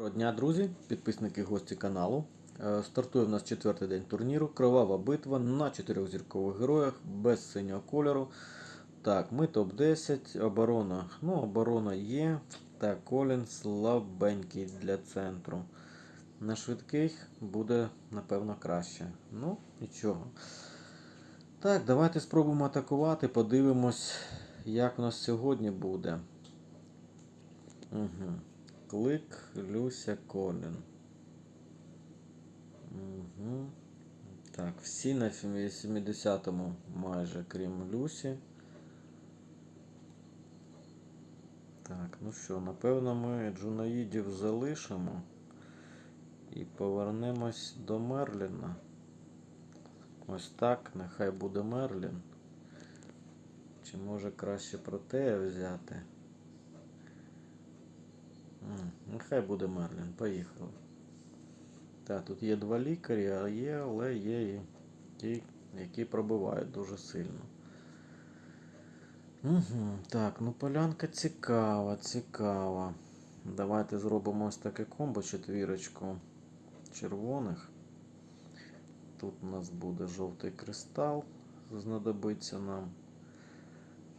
Доброго дня, друзі, підписники гості каналу. Е, Стартує в нас четвертий день турніру. Кривава битва на чотирьох зіркових героях без синього кольору. Так, ми топ-10, оборона. Ну, оборона є. Так, Колін слабенький для центру. На швидких буде, напевно, краще. Ну, нічого. Так, давайте спробуємо атакувати. Подивимось, як у нас сьогодні буде. Угу. Клик, Люся, Колін. Угу. Так, всі на 70-му майже, крім Люсі. Так, ну що, напевно, ми джунаїдів залишимо і повернемось до Мерліна. Ось так, нехай буде Мерлін. Чи може краще протея взяти? Нехай буде Мерлін. Поїхали. Так, тут є два лікарі, а є, але є і ті, які пробивають дуже сильно. Угу, так, ну полянка цікава, цікава. Давайте зробимо ось таке комбо четвірочку червоних. Тут у нас буде жовтий кристал, знадобиться нам.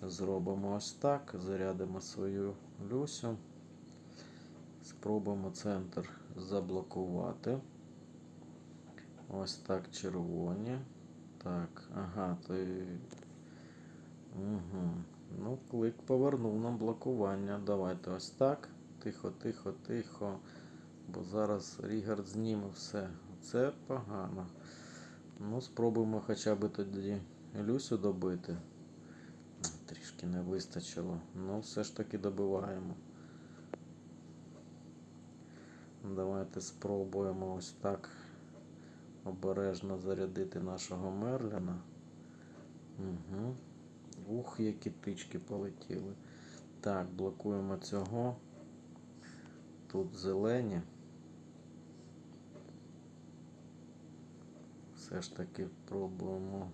Зробимо ось так, зарядимо свою Люсю. Спробуємо центр заблокувати. Ось так червоні. Так, ага, і... Угу. Ну, клик повернув нам блокування. Давайте ось так. Тихо, тихо, тихо. Бо зараз Рігард зніме все. Це погано. Ну, спробуємо хоча б тоді Люсю добити. Трішки не вистачило. Ну, все ж таки добиваємо. Давайте спробуємо ось так обережно зарядити нашого Мерліна. Угу. Ух, які тички полетіли. Так, блокуємо цього. Тут зелені. Все ж таки пробуємо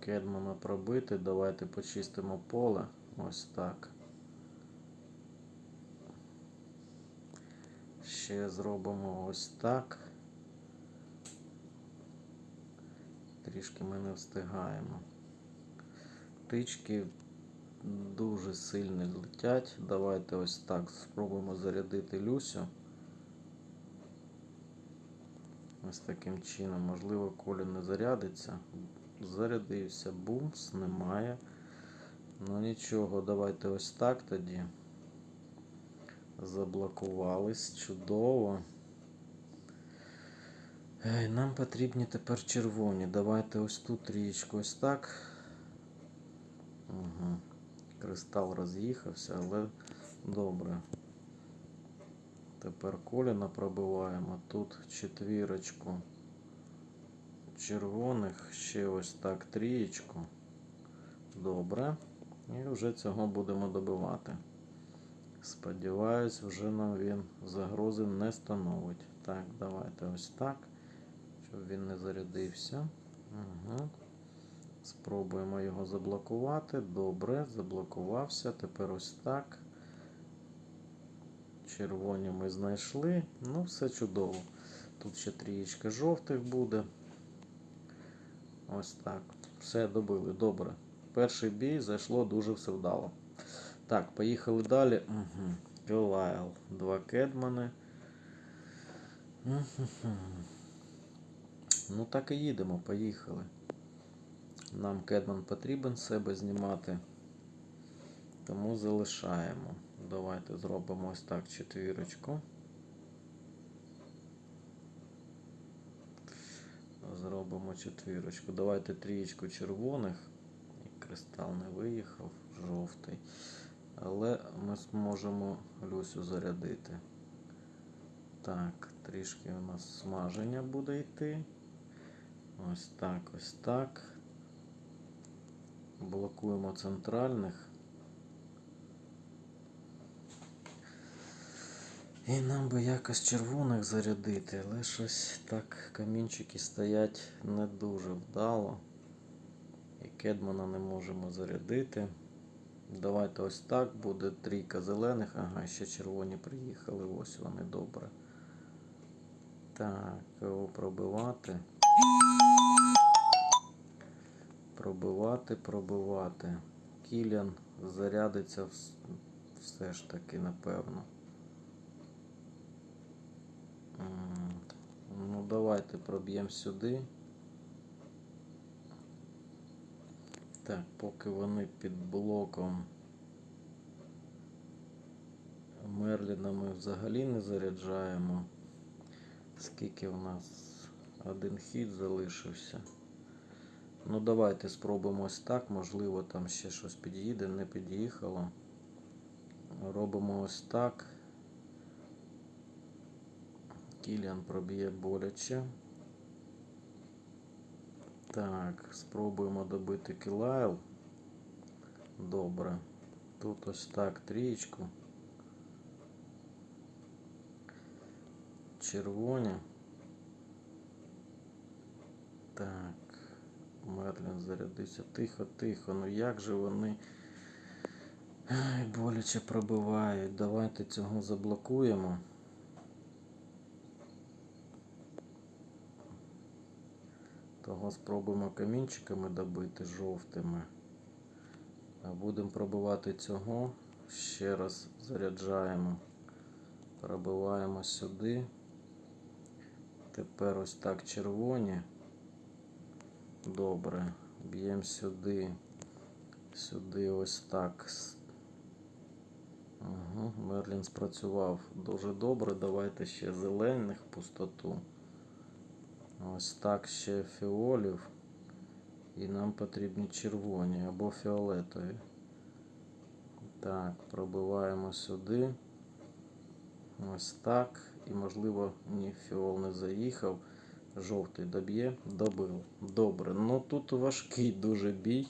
Кедмана пробити. Давайте почистимо поле. Ось так. Ще зробимо ось так. Трішки ми не встигаємо. Тички дуже сильно летять. Давайте ось так спробуємо зарядити Люсю. Ось таким чином, можливо, Коля не зарядиться. Зарядився, бумс, немає. Ну нічого, давайте ось так тоді. Заблокувались. Чудово. Нам потрібні тепер червоні. Давайте ось тут річку ось так. Угу. Кристал роз'їхався, але добре. Тепер коліна пробиваємо. Тут четвірочку червоних, ще ось так трієчку. Добре. І вже цього будемо добивати. Сподіваюсь, вже нам він загрози не становить. Так, давайте ось так, щоб він не зарядився. Угу. Спробуємо його заблокувати. Добре, заблокувався. Тепер ось так. Червоні ми знайшли. Ну, все чудово. Тут ще трієчка жовтих буде. Ось так. Все добили. Добре. Перший бій зайшло дуже все вдало. Так, поїхали далі. Угу. Голайл. Два кедмани. Ну так і їдемо, поїхали. Нам кедман потрібен себе знімати. Тому залишаємо. Давайте зробимо ось так четвірочку. Зробимо четвірочку. Давайте трієчку червоних. Кристал не виїхав, жовтий. Але ми зможемо Люсю зарядити. Так, трішки у нас смаження буде йти. Ось так, ось так. Блокуємо центральних. І нам би якось червоних зарядити, але щось так камінчики стоять не дуже вдало. І кедмана не можемо зарядити. Давайте ось так. Буде трійка зелених. Ага, ще червоні приїхали. Ось вони добре. Так, кого пробивати. Пробивати, пробивати. Кіліан зарядиться все ж таки, напевно. Ну, давайте проб'ємо сюди. Так, поки вони під блоком. Мерліна ми взагалі не заряджаємо. Скільки у нас один хід залишився. Ну, давайте спробуємо ось так. Можливо, там ще щось під'їде, не під'їхало. Робимо ось так. Кіліан проб'є боляче. Так, спробуємо добити кілайл. Добре. Тут ось так трієчку. Червоні. Так. Мерлін зарядився. Тихо, тихо. Ну як же вони Ай, боляче пробивають. Давайте цього заблокуємо. Того спробуємо камінчиками добити жовтими. Будемо пробивати цього. Ще раз заряджаємо. Пробиваємо сюди. Тепер ось так червоні. Добре. Б'ємо сюди. Сюди ось так. Угу. Мерлін спрацював дуже добре. Давайте ще зелених пустоту. Ось так ще фіолів. І нам потрібні червоні або фіолетові. Так, пробиваємо сюди. Ось так. І можливо ні фіол не заїхав. Жовтий доб'є, добив. Добре. Ну тут важкий дуже бій.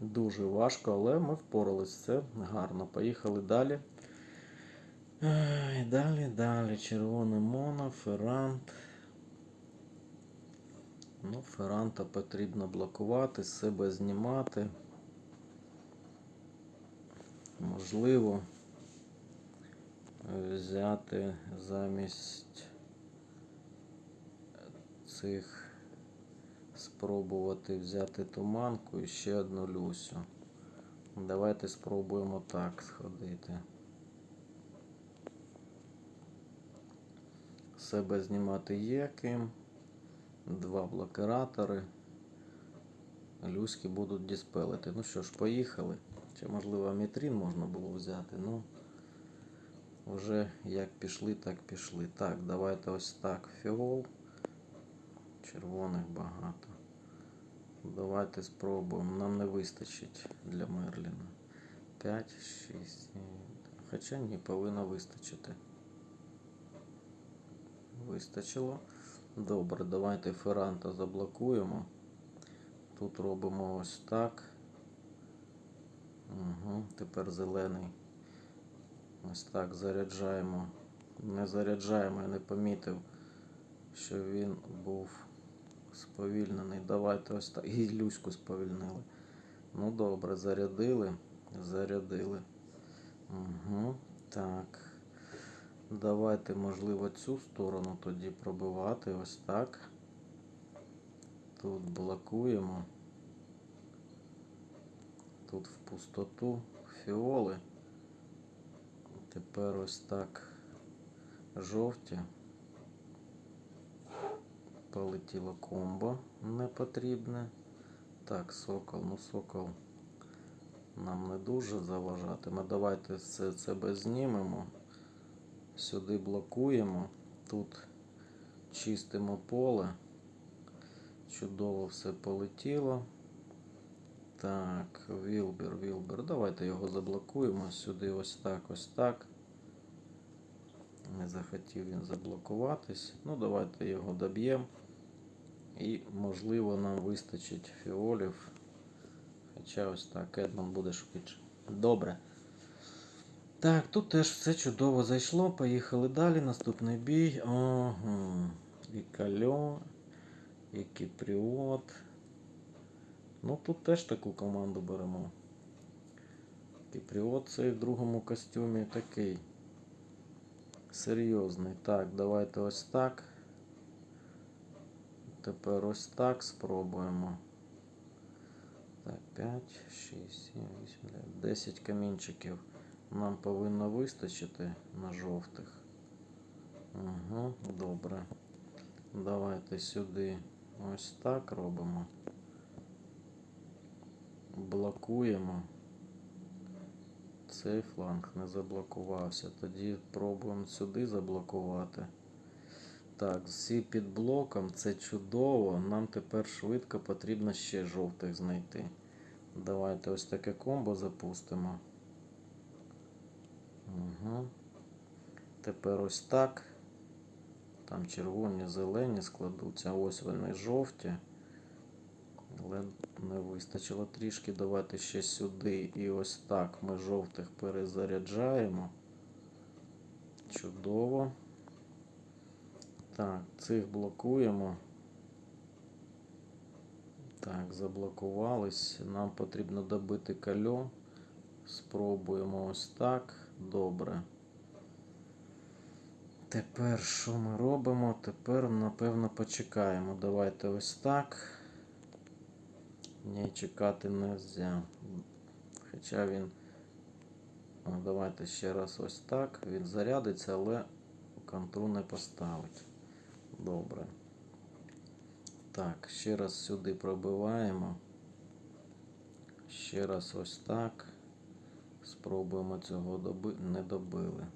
Дуже важко, але ми впоралися. Це гарно. Поїхали далі. Ай, далі, далі. Червоний моно, ферант. Ну, феранта потрібно блокувати, себе знімати. Можливо, взяти замість цих спробувати взяти туманку і ще одну люсю. Давайте спробуємо так сходити. Себе знімати є ким. Два блокиратори. Люськи будуть диспелити. Ну що ж, поїхали. Чи можливо амітрін можна було взяти? Ну, вже як пішли, так пішли. Так, давайте ось так. Фіол. Червоних багато. Давайте спробуємо. Нам не вистачить для Мерліна. 5, 6. Хоча ні, повинно вистачити. Вистачило. Добре, давайте феранта заблокуємо. Тут робимо ось так. Угу, тепер зелений. Ось так заряджаємо. Не заряджаємо, я не помітив, що він був сповільнений. Давайте ось так. І Люську сповільнили. Ну добре, зарядили. Зарядили. Угу, так. Давайте, можливо, цю сторону тоді пробивати. Ось так. Тут блокуємо. Тут в пустоту фіоли. Тепер ось так жовті. Полетіло комбо непотрібне. Так, сокол, ну сокол нам не дуже заважатиме. Давайте все це знімемо. Сюди блокуємо. Тут чистимо поле. Чудово все полетіло. Так, Вілбер, Вілбер. Давайте його заблокуємо. Сюди ось так, ось так. Не захотів він заблокуватись. Ну, давайте його доб'ємо. І, можливо, нам вистачить фіолів. Хоча ось так, Едмон буде швидше. Добре. Так, тут теж все чудово зайшло. Поїхали далі. Наступний бій. Ага. І Кальо, і Кіпріот. Ну, тут теж таку команду беремо. Кіпріот цей в другому костюмі такий. Серйозний. Так, давайте ось так. Тепер ось так спробуємо. Так, 5, 6, 7, 8, 9, 10 камінчиків. Нам повинно вистачити на жовтих. Угу, добре. Давайте сюди ось так робимо. Блокуємо. Цей фланг не заблокувався. Тоді пробуємо сюди заблокувати. Так, всі під блоком, це чудово. Нам тепер швидко потрібно ще жовтих знайти. Давайте ось таке комбо запустимо. Угу. Тепер ось так. Там червоні, зелені складуться. Ось вони жовті. Але не вистачило трішки. Давайте ще сюди. І ось так ми жовтих перезаряджаємо. Чудово. Так, цих блокуємо. Так, заблокувались. Нам потрібно добити кальо. Спробуємо ось так. Добре. Тепер що ми робимо? Тепер, напевно, почекаємо. Давайте ось так. Ні, чекати не можна. Хоча він. О, давайте ще раз ось так. Він зарядиться, але контру не поставить. Добре. Так, ще раз сюди пробиваємо. Ще раз ось так. Спробуємо цього доби... Не добили.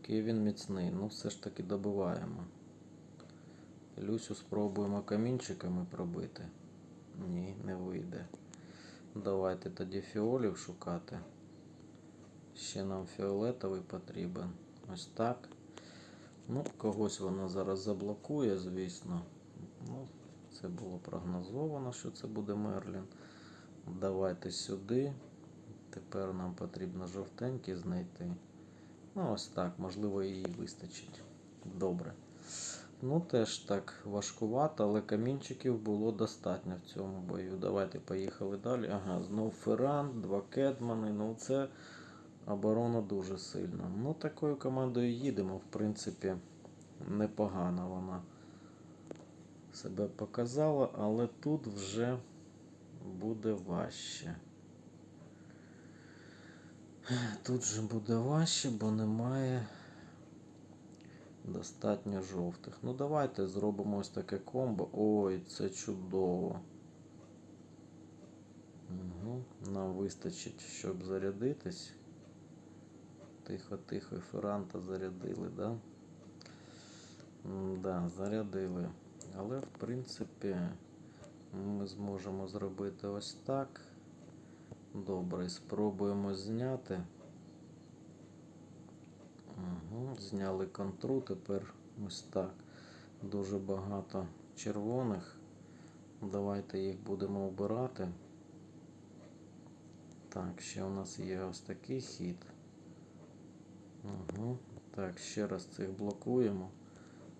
Який він міцний. Ну, все ж таки добиваємо. Люсю спробуємо камінчиками пробити. Ні, не вийде. Давайте тоді фіолів шукати. Ще нам фіолетовий потрібен. Ось так. Ну, когось вона зараз заблокує, звісно. Ну, це було прогнозовано, що це буде Мерлін. Давайте сюди. Тепер нам потрібно жовтенький знайти. Ну, ось так, можливо, її вистачить. Добре. Ну, теж так важкувато, але камінчиків було достатньо в цьому бою. Давайте поїхали далі. Ага, знов Ферран, два Кедмани. Ну, це оборона дуже сильна. Ну, такою командою їдемо, в принципі, непогано вона себе показала, але тут вже буде важче. Тут же буде важче, бо немає достатньо жовтих. Ну, давайте зробимо ось таке комбо. Ой, це чудово. Угу. Нам вистачить, щоб зарядитись. Тихо-тихо, і Ферранта зарядили, да? М, Да, зарядили. Але, в принципі, ми зможемо зробити ось так. Добре, спробуємо зняти. Угу, зняли контру, тепер ось так. Дуже багато червоних. Давайте їх будемо обирати. Так, ще у нас є ось такий хід. Угу. Так, ще раз цих блокуємо.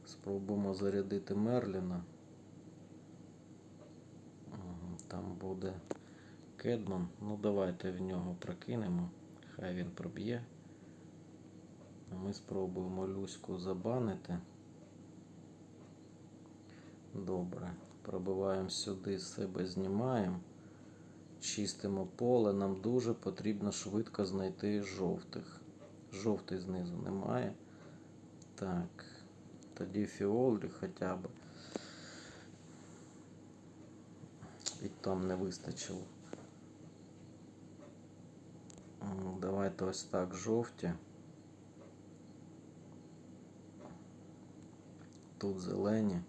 Спробуємо зарядити Мерліна. Угу, Там буде Кедман. Ну, давайте в нього прокинемо. Хай він проб'є. Ми спробуємо Люську забанити. Добре. Пробиваємо сюди, себе знімаємо. Чистимо поле. Нам дуже потрібно швидко знайти жовтих. Жовтий знизу немає. Так. Тоді фіолі хоча б. І там не вистачило. М, Давайте ось так жовті. Тут зелені.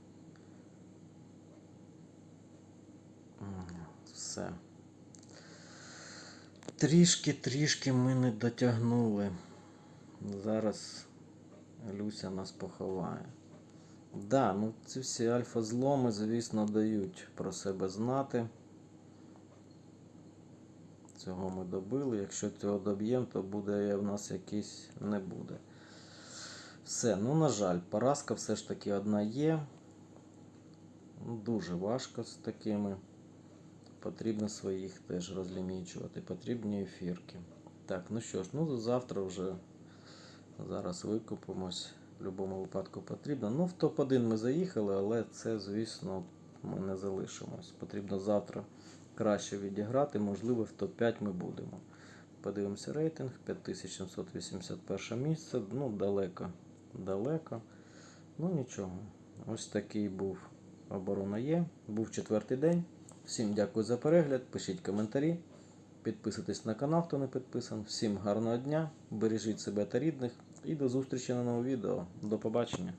Все. Трішки-трішки ми не дотягнули. Зараз Люся нас поховає. Да, ну ці всі альфа-зломи, звісно, дають про себе знати. Цього ми добили. Якщо цього доб'ємо, то буде в нас якийсь не буде. Все, ну, на жаль, поразка все ж таки одна є. Ну, Дуже важко з такими. Потрібно своїх теж розлімічувати. Потрібні ефірки. Так, ну що ж, ну завтра вже зараз викупимось. В будь-якому випадку потрібно. Ну, в топ-1 ми заїхали, але це, звісно, ми не залишимось. Потрібно завтра краще відіграти. Можливо, в топ-5 ми будемо. Подивимося рейтинг. 5781 місце. Ну, далеко. Далеко. Ну нічого. Ось такий був оборона є. Був четвертий день. Всім дякую за перегляд. Пишіть коментарі. Підписуйтесь на канал, хто не підписан. Всім гарного дня, бережіть себе та рідних і до зустрічі на новому відео. До побачення.